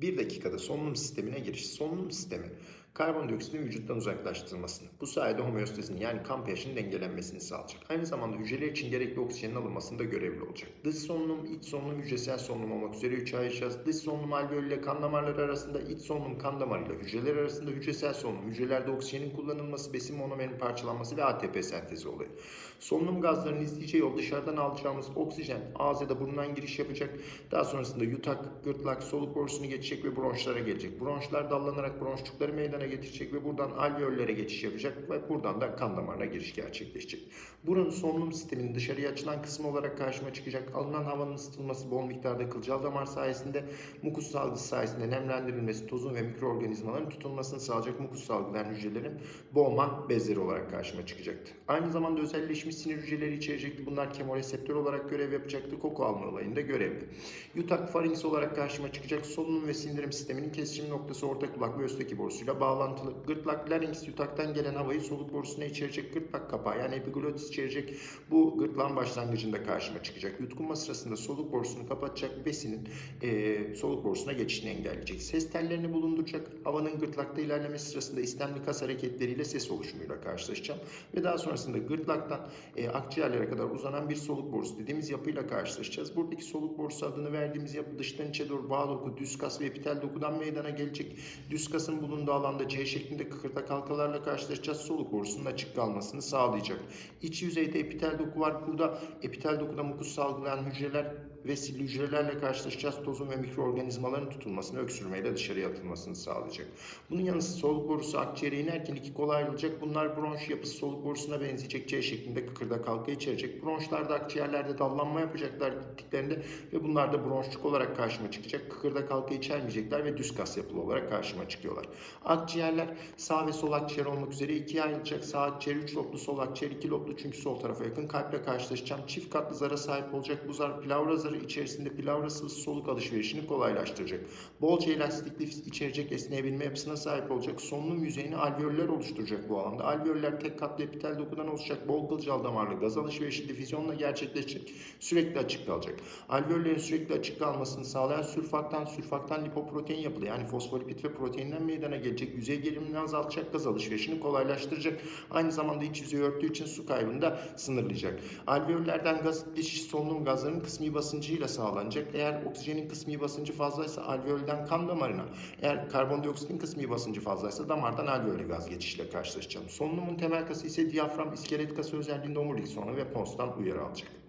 1 dakikada solunum sistemine giriş. Solunum sistemi karbondioksitin vücuttan uzaklaştırılmasını, bu sayede homeostazinin yani kan pH'inin dengelenmesini sağlayacak. Aynı zamanda hücreler için gerekli oksijenin alınmasında görevli olacak. Dış solunum, iç solunum, hücresel solunum olmak üzere 3 ayıracağız. Dış solunum alveol ile kan damarları arasında, iç solunum kan damarıyla hücreler arasında hücresel solunum, hücrelerde oksijenin kullanılması, besin monomerinin parçalanması ve ATP sentezi oluyor. Solunum gazlarının izleyeceği yol dışarıdan alacağımız oksijen ağız ya da burundan giriş yapacak. Daha sonrasında yutak, gırtlak, soluk borusunu geçecek ve bronşlara gelecek. Bronşlar dallanarak bronşçukları meydana getirecek ve buradan alveollere geçiş yapacak ve buradan da kan damarına giriş gerçekleşecek. Buranın solunum sisteminin dışarıya açılan kısmı olarak karşıma çıkacak. Alınan havanın ısıtılması bol miktarda kılcal damar sayesinde mukus salgısı sayesinde nemlendirilmesi, tozun ve mikroorganizmaların tutulmasını sağlayacak mukus salgılayan hücrelerin Bowman bezleri olarak karşıma çıkacaktı. Aynı zamanda özelleşmiş sinir hücreleri içerecekti. Bunlar kemoreseptör olarak görev yapacaktı. Koku alma olayında görevli. Yutak farinks olarak karşıma çıkacak. Solunum ve sindirim sisteminin kesişim noktası orta kulak ve östeki borusuyla bağlantılı. Gırtlak larynx yutaktan gelen havayı soluk borusuna içerecek gırtlak kapağı yani epiglotis içerecek. Bu gırtlağın başlangıcında karşıma çıkacak. Yutkunma sırasında soluk borusunu kapatacak besinin e, soluk borusuna geçişini engelleyecek. Ses tellerini bulunduracak. Havanın gırtlakta ilerlemesi sırasında istemli kas hareketleriyle ses oluşumuyla karşılaşacağım. Ve daha sonrasında gırtlaktan e, akciğerlere kadar uzanan bir soluk borusu dediğimiz yapıyla karşılaşacağız. Buradaki soluk borusu adını verdiğimiz yapı dıştan içe doğru bağ doku, düz kas ve epitel dokudan meydana gelecek. Düz kasın bulunduğu alanda C şeklinde kıkırdak halkalarla karşılaşacağız. Soluk borusunun açık kalmasını sağlayacak. İç yüzeyde epitel doku var. Burada epitel dokuda mukus salgılayan hücreler ve silli hücrelerle karşılaşacağız. Tozun ve mikroorganizmaların tutulmasını, öksürmeyle dışarıya atılmasını sağlayacak. Bunun yanı sıra soluk borusu akciğere inerken iki kola ayrılacak. Bunlar bronş yapısı soluk borusuna benzeyecek. C şeklinde kıkırdak halka içerecek. Bronşlarda akciğerlerde dallanma yapacaklar gittiklerinde ve bunlar da bronşçuk olarak karşıma çıkacak. Kıkırdak halka içermeyecekler ve düz kas yapılı olarak karşıma çıkıyorlar. Akciğerler sağ ve sol akciğer olmak üzere ikiye ayrılacak. Sağ akciğer 3 loblu, sol akciğer 2 loblu çünkü sol tarafa yakın. Kalple karşılaşacağım. Çift katlı zara sahip olacak. Bu zar plavra zarı içerisinde plavra sıvısı soluk alışverişini kolaylaştıracak. Bolca elastikli içerecek esneyebilme yapısına sahip olacak. Solunum yüzeyini alveoller oluşturacak bu alanda. Alveoller tek katlı epitel dokudan oluşacak. Bol kılcal damarlı gaz alışverişi difüzyonla gerçekleşecek. Sürekli açık kalacak. Alveollerin sürekli açık kalmasını sağlayan sülfaktan, sülfaktan lipoprotein yapılı yani fosfolipid ve proteinden meydana gelecek. Yüzey gerilimini azaltacak, gaz alışverişini kolaylaştıracak. Aynı zamanda iç yüzeyi örttüğü için su kaybını da sınırlayacak. Alveollerden gaz geçiş solunum gazlarının kısmi basıncıyla sağlanacak. Eğer oksijenin kısmi basıncı fazlaysa alveolden kan damarına, eğer karbondioksitin kısmi basıncı fazlaysa damardan alveole gaz geçişiyle karşılaşacağım. Solunumun temel kası ise diyafram iskelet kası özelliğinde omurilik sonu ve posttan uyarı alacak.